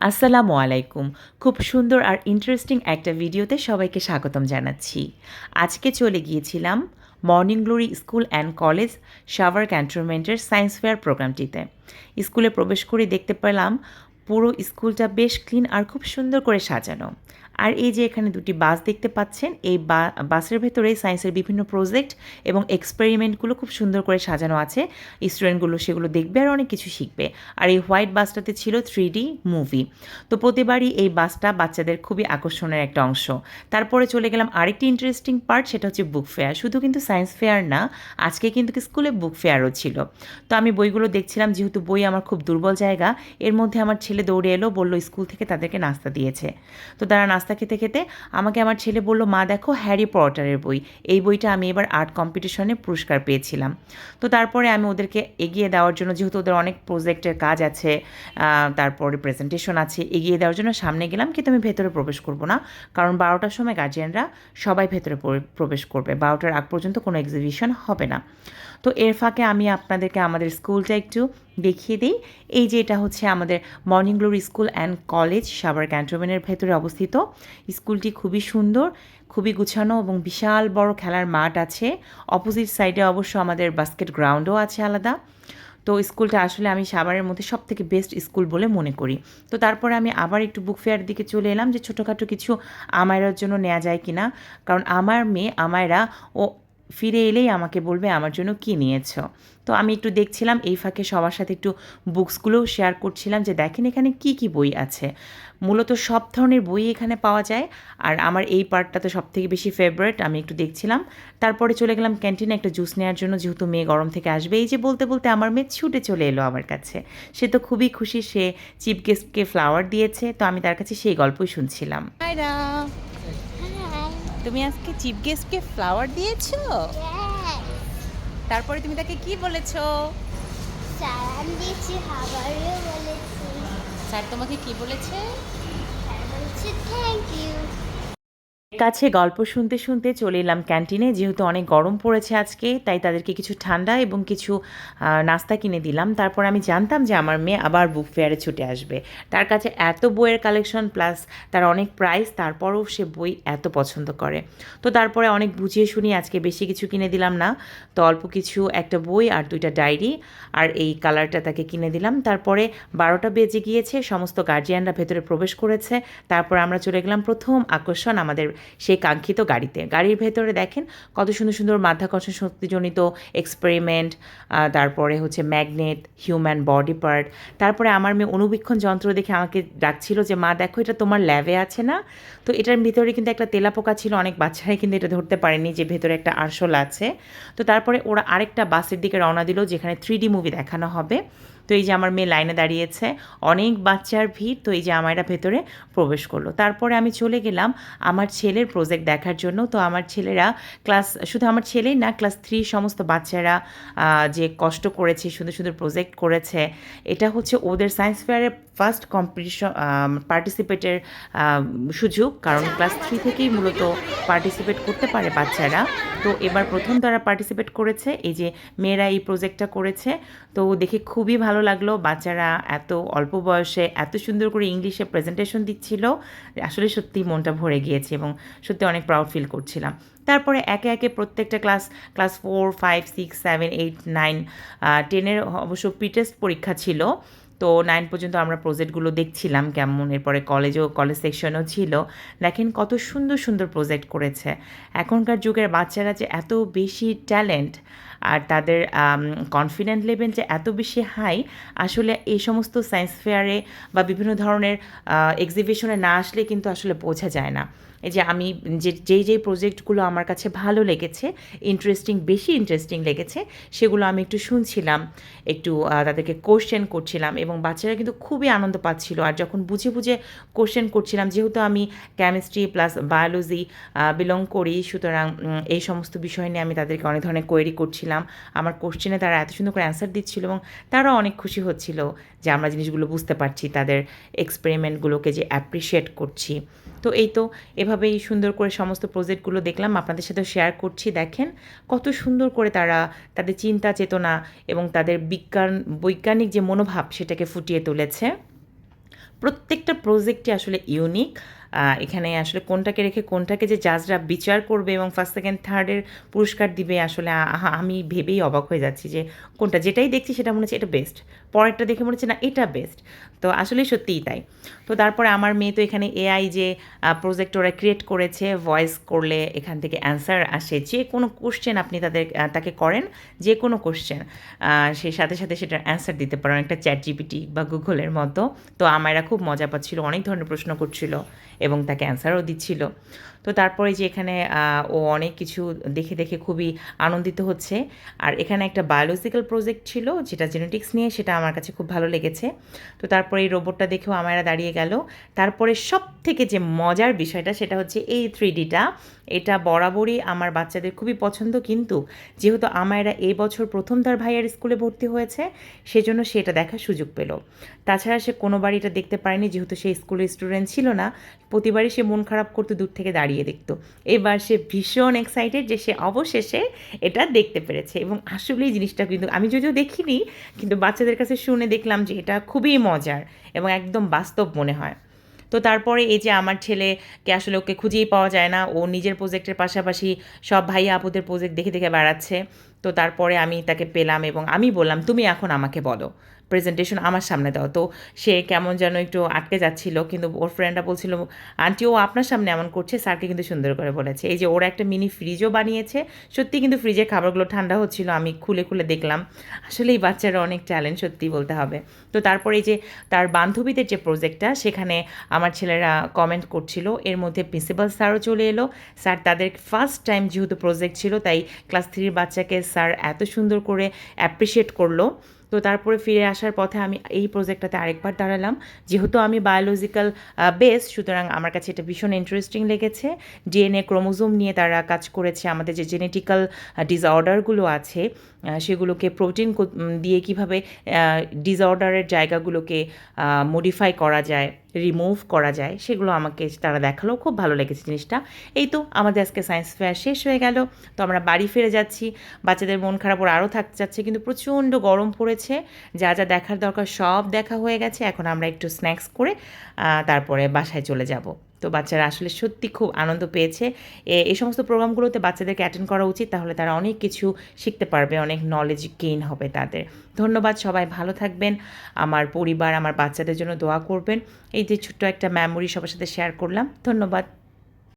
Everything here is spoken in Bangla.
আসসালামু আলাইকুম। খুব সুন্দর আর ইন্টারেস্টিং একটা ভিডিওতে সবাইকে স্বাগতম জানাচ্ছি। আজকে চলে গিয়েছিলাম morning glory school and college Savar ক্যান্টনমেন্টের সায়েন্স ফেয়ার প্রোগ্রামটিতে স্কুলে প্রবেশ করে দেখতে পেলাম পুরো স্কুলটা বেশ ক্লিন আর খুব সুন্দর করে সাজানো। আর এই যে এখানে দুটি বাস দেখতে পাচ্ছেন, এই বাসের ভেতরে সায়েন্সের বিভিন্ন প্রজেক্ট এবং এক্সপেরিমেন্টগুলো খুব সুন্দর করে সাজানো আছে। স্টুডেন্টগুলো সেগুলো দেখবে আর অনেক কিছু শিখবে। আর এই হোয়াইট বাসটাতে ছিল থ্রি মুভি। তো প্রতিবারই এই বাসটা বাচ্চাদের খুবই আকর্ষণের একটা অংশ। তারপরে চলে গেলাম আরেকটি ইন্টারেস্টিং পার্ট সেটা হচ্ছে বুক ফেয়ার শুধু কিন্তু সায়েন্স ফেয়ার না, আজকে কিন্তু স্কুলে বুক ফেয়ারও ছিল। তো আমি বইগুলো দেখছিলাম, যেহেতু বই আমার খুব দুর্বল জায়গা, এর মধ্যে আমার ছেলে দৌড়ে এলো, বলল, স্কুল থেকে তাদেরকে নাস্তা দিয়েছে। তো তারা নাস্তা খেতে খেতে আমাকে আমার ছেলে বলল, মা, দেখো হ্যারি পটারের বই। এই বইটা আমি এবার আর্ট কম্পিটিশনে পুরস্কার পেয়েছিলাম। তো তারপরে আমি ওদেরকে এগিয়ে দেওয়ার জন্য, যেহেতু ওদের অনেক প্রজেক্টের কাজ আছে তারপরে প্রেজেন্টেশন আছে, এগিয়ে দেওয়ার জন্য সামনে গেলাম, কিন্তু আমি ভেতরে প্রবেশ করব না। কারণ বারোটার সময় গার্জিয়ানরা সবাই ভেতরে প্রবেশ করবে। বারোটার আগ পর্যন্ত কোনো এক্সিবিশন হবে না। তো এর ফাঁকে আমি আপনাদেরকে, আমাদের স্কুলটা একটু দেখিয়ে দিই। এই যে এটা হচ্ছে আমাদের morning glory school and college Savar ক্যান্টনমেন্টের ভেতরে অবস্থিত। স্কুলটি খুবই সুন্দর, খুবই গুছানো এবং বিশাল বড় খেলার মাঠ আছে। অপোজিট সাইডে অবশ্য আমাদের বাস্কেট গ্রাউন্ডও আছে আলাদা। তো স্কুলটা আসলে আমি সাভারের মধ্যে সব থেকে বেস্ট স্কুল বলে মনে করি। তো তারপরে আমি আবার একটু বুক ফেয়ার দিকে চলে এলাম যে ছোটোখাটো কিছু আমায়রার জন্য নেওয়া যায় কি না কারণ আমার মেয়ে, আমায়রা ও ফিরে এলেই আমাকে বলবে, আমার জন্য কী নিয়েছ? তো আমি একটু দেখছিলাম, এই ফাঁকে সবার সাথে একটু বুকসগুলোও শেয়ার করছিলাম যে, দেখেন এখানে কি কি বই আছে? মূলত সব ধরনের বই এখানে পাওয়া যায়, আর আমার এই পার্টটা তো সব থেকে বেশি ফেভারিট আমি একটু দেখছিলাম। তারপরে চলে গেলাম ক্যান্টিনে একটা জুস নেওয়ার জন্য, যেহেতু মেয়ে গরম থেকে আসবে। এই যে বলতে বলতে আমার মেয়ে ছুটে চলে এলো আমার কাছে। সে তো খুবই খুশি, সে চিপ গেস্টকে ফ্লাওয়ার দিয়েছে, তো আমি তার কাছে সেই গল্পই শুনছিলাম. তুমি আজকে চিপ গেস্টকে ফ্লাওয়ার দিয়েছ? তারপরে তুমি তাকে কি বলেছ? সালাম দিয়েছি বলেছি। স্যার তোমাকে কি বলেছে? স্যার বলছি থ্যাংক ইউ কাছে গল্প শুনতে শুনতে চলে এলাম ক্যান্টিনে। যেহেতু অনেক গরম পড়েছে আজকে, তাই তাদেরকে কিছু ঠান্ডা এবং কিছু নাস্তা কিনে দিলাম। তারপর আমি জানতাম যে আমার মেয়ে আবার বুক ফেয়ারে ছুটে আসবে। তার কাছে এত বইয়ের কালেকশন প্লাস তার অনেক প্রাইস তারপরও সে বই এত পছন্দ করে। তো তারপরে অনেক বুঝিয়ে শুনি আজকে বেশি কিছু কিনে দিলাম না। তো অল্প কিছু একটা বই আর দুইটা ডায়েরি আর এই কালারটা তাকে কিনে দিলাম। তারপরে বারোটা বেজে গিয়েছে, সমস্ত গার্জিয়ানরা ভেতরে প্রবেশ করেছে। তারপর আমরা চলে গেলাম প্রথম আকর্ষণ আমাদের সেই কাঙ্ক্ষিত গাড়িতে। গাড়ির ভেতরে দেখেন কত সুন্দর সুন্দর মাধ্যাকর্ষণ শক্তিজনিত এক্সপেরিমেন্ট তারপরে হচ্ছে ম্যাগনেট হিউম্যান বডি পার্ট তারপরে আমার মেয়ে অনুবীক্ষণ যন্ত্র দেখে আমাকে ডাকছিল যে, মা, দেখো এটা তোমার ল্যাবে আছে না? তো এটার ভিতরে কিন্তু একটা তেলাপোকা ছিল, অনেক বাচ্চারাই কিন্তু এটা ধরতে পারেনি যে ভেতরে একটা আরশোল আছে। তো তারপরে ওরা আরেকটা বাসের দিকে রওনা দিল যেখানে থ্রি মুভি দেখানো হবে। তো এই যে আমার মেয়ে লাইনে দাঁড়িয়েছে, অনেক বাচ্চার ভিড়, তো এই যে আমায়রা ভেতরে প্রবেশ করল। তারপরে আমি চলে গেলাম আমার ছেলের প্রজেক্ট দেখার জন্য। তো আমার ছেলেরা ক্লাস শুধু আমার ছেলেই না ক্লাস থ্রি সমস্ত বাচ্চারা যে কষ্ট করেছে, সুন্দর সুন্দর প্রজেক্ট করেছে, এটা হচ্ছে ওদের সায়েন্স ফেয়ারের ফার্স্ট কম্পিটিশন পার্টিসিপেটের সুযোগ। কারণ ক্লাস থ্রি থেকেই মূলত পার্টিসিপেট করতে পারে বাচ্চারা। তো এবার প্রথম তারা পার্টিসিপেট করেছে, এই যে মেয়েরা এই প্রজেক্টটা করেছে। তো দেখে খুবই ভালো লাগল, বাচ্চারা এত অল্প বয়সে এত সুন্দর করে ইংলিশে প্রেজেন্টেশন দিচ্ছিল। আসলে সত্যি মনটা ভরে গিয়েছে এবং সত্যি অনেক প্রাউড ফিল করছিলাম। তারপরে একে একে প্রত্যেকটা class class four five six seven eight nine টেনের অবশ্য প্রিটেস্ট পরীক্ষা ছিল। তো নাইন পর্যন্ত আমরা প্রজেক্টগুলো দেখছিলাম কেমন, এরপরে কলেজও কলেজ সেকশনও ছিল। দেখেন কত সুন্দর সুন্দর প্রজেক্ট করেছে। এখনকার যুগের বাচ্চারা যে এত বেশি ট্যালেন্ট আর তাদের কনফিডেন্ট লেভেল যে এত বেশি হাই আসলে এই সমস্ত সায়েন্স ফেয়ারে বা বিভিন্ন ধরনের এক্সিবিশনে না আসলে কিন্তু আসলে বোঝা যায় না। এই যে আমি যে, যেই যেই প্রজেক্টগুলো আমার কাছে ভালো লেগেছে ইন্টারেস্টিং বেশি ইন্টারেস্টিং লেগেছে, সেগুলো আমি একটু শুনছিলাম, একটু তাদেরকে কোশ্চেন করছিলাম এবং বাচ্চারা কিন্তু খুবই আনন্দ পাচ্ছিল। আর যখন বুঝে বুঝে কোশ্চেন করছিলাম, যেহেতু আমি কেমিস্ট্রি প্লাস বায়োলজি বিলং করি, সুতরাং এই সমস্ত বিষয় নিয়ে আমি তাদেরকে অনেক ধরনের কোয়েরি করছিলাম। আমার কোশ্চেনে তারা এত সুন্দর করে অ্যান্সার দিচ্ছিল এবং তারাও অনেক খুশি হচ্ছিল যে আমরা জিনিসগুলো বুঝতে পারছি, তাদের এক্সপেরিমেন্টগুলোকে যে অ্যাপ্রিসিয়েট করছি। তো এই তো এভাবেই সুন্দর করে সমস্ত প্রজেক্টগুলো দেখলাম, আপনাদের সাথে শেয়ার করছি। দেখেন কত সুন্দর করে তারা তাদের চিন্তা, চেতনা এবং তাদের বিজ্ঞান, বৈজ্ঞানিক যে মনোভাব সেটাকে ফুটিয়ে তুলেছে। প্রত্যেকটা প্রজেক্টই আসলে ইউনিক এখানে আসলে কোনটাকে রেখে কোনটাকে যে জাজরা বিচার করবে এবং ফার্স্ট সেকেন্ড থার্ডের পুরস্কার দিবে আসলে আমি ভেবেই অবাক হয়ে যাচ্ছি যে কোনটা। যেটাই দেখছি সেটা মনে হচ্ছে এটা বেস্ট পরেরটা দেখে মনে হচ্ছে না, এটা বেস্ট তো আসলে সত্যিই তাই। তো তারপরে আমার মেয়ে তো এখানে এআই যে প্রজেক্ট ওরা ক্রিয়েট করেছে ভয়েস করলে এখান থেকে অ্যান্সার আসে। যে কোনো কোশ্চেন আপনি তাদের তাকে করেন, যে কোনো কোশ্চেন সে সাথে সাথে সেটার অ্যান্সার দিতে পারেন। একটা চ্যাট জিপিটি বা গুগলের মতো। তো আমারা খুব মজা পাচ্ছিল, অনেক ধরনের প্রশ্ন করছিল। এবং তাকে অ্যান্সারও দিচ্ছিল। তো তারপরে যে এখানে ও অনেক কিছু দেখে দেখে খুবই আনন্দিত হচ্ছে। আর এখানে একটা বায়োলজিক্যাল প্রজেক্ট ছিল, যেটা জেনেটিক্স নিয়ে, সেটা আমার কাছে খুব ভালো লেগেছে। তো তারপরে এই রোবটটা দেখেও আমারা দাঁড়িয়ে গেল। তারপরে সব থেকে যে মজার বিষয়টা, সেটা হচ্ছে এই থ্রি ডিটা এটা বরাবরই আমার বাচ্চাদের খুবই পছন্দ, কিন্তু যেহেতু আমায়রা এই বছর প্রথম তার ভাইয়ের স্কুলে ভর্তি হয়েছে, সেজন্য সে এটা দেখার সুযোগ পেল। তাছাড়া সে কোনোবার এটা দেখতে পারেনি, যেহেতু সে স্কুলের স্টুডেন্ট ছিল না। প্রতিবারই সে মন খারাপ করতে দূর থেকে দাঁড়িয়ে দেখতো। এবার সে ভীষণ এক্সাইটেড যে সে অবশেষে এটা দেখতে পেরেছে এবং আসলেই জিনিসটা কিন্তু আমি যদিও দেখিনি, কিন্তু বাচ্চাদের কাছে শুনে দেখলাম যে এটা খুবই মজার এবং একদম বাস্তব মনে হয়। তো তারপরে এই যে আমার ছেলেকে আসলে ওকে খুঁজেই পাওয়া যায় না, ও নিজের প্রজেক্টের পাশাপাশি সব ভাইয়া আপুদের প্রজেক্ট দেখে দেখে বেড়াচ্ছে। তো তারপরে আমি তাকে পেলাম এবং আমি বললাম, তুমি এখন আমাকে বলো। প্রেজেন্টেশন আমার সামনে দাও। তো সে কেমন যেন একটু আটকে যাচ্ছিল, কিন্তু ওর ফ্রেন্ডরা বলছিল আন্টি ও আপনার সামনে এমন করছে, স্যারকে কিন্তু সুন্দর করে বলেছে। এই যে ওরা একটা মিনি ফ্রিজও বানিয়েছে। সত্যি কিন্তু ফ্রিজে খাবারগুলো ঠান্ডা হচ্ছিল, আমি খুলে খুলে দেখলাম। আসলে এই বাচ্চারা অনেক ট্যালেন্ট সত্যি বলতে হবে। তো তারপরে এই যে তার বান্ধবীদের যে প্রজেক্টটা সেখানে আমার ছেলেরা কমেন্ট করছিল। এর মধ্যে প্রিন্সিপাল স্যারও চলে এলো। স্যার তাদের ফার্স্ট টাইম যেহেতু প্রজেক্ট ছিল, তাই ক্লাস থ্রির বাচ্চাকে স্যার এত সুন্দর করে অ্যাপ্রিসিয়েট করল। তো তারপরে ফিরে আসার পথে আমি এই প্রজেক্টটাতে আরেকবার দাঁড়ালাম। যেহেতু আমি বায়োলজিক্যাল বেস সুতরাং আমার কাছে এটা ভীষণ ইন্টারেস্টিং লেগেছে। ডিএনএ ক্রোমোজোম নিয়ে তারা কাজ করেছে, আমাদের যে জেনেটিক্যাল ডিসঅর্ডারগুলো আছে সেগুলোকে প্রোটিন দিয়ে কীভাবে ডিসঅর্ডারের জায়গাগুলোকে মডিফাই করা যায়। রিমুভ করা যায়, সেগুলো আমাকে তারা দেখাল। খুব ভালো লেগেছে জিনিসটা। এই তো আমাদের আজকে সায়েন্স ফেয়ার শেষ হয়ে গেল। তো আমরা বাড়ি ফিরে যাচ্ছি। বাচ্চাদের মন খারাপ ওর আরও থাকতে যাচ্ছে কিন্তু প্রচণ্ড গরম পড়েছে। যা যা দেখার দরকার সব দেখা হয়ে গেছে। এখন আমরা একটু স্ন্যাক্স করে তারপরে বাসায় চলে যাব। তো বাচ্চারা আসলে সত্যি খুব আনন্দ পেয়েছে। এই সমস্ত প্রোগ্রামগুলোতে বাচ্চাদেরকে অ্যাটেন্ড করা উচিত, তাহলে তারা অনেক কিছু শিখতে পারবে, অনেক নলেজ গেইন হবে তাদের। ধন্যবাদ সবাই, ভালো থাকবেন। আমার পরিবার, আমার বাচ্চাদের জন্য দোয়া করবেন। এই যে ছোট্ট একটা মেমোরি সবার সাথে শেয়ার করলাম। ধন্যবাদ।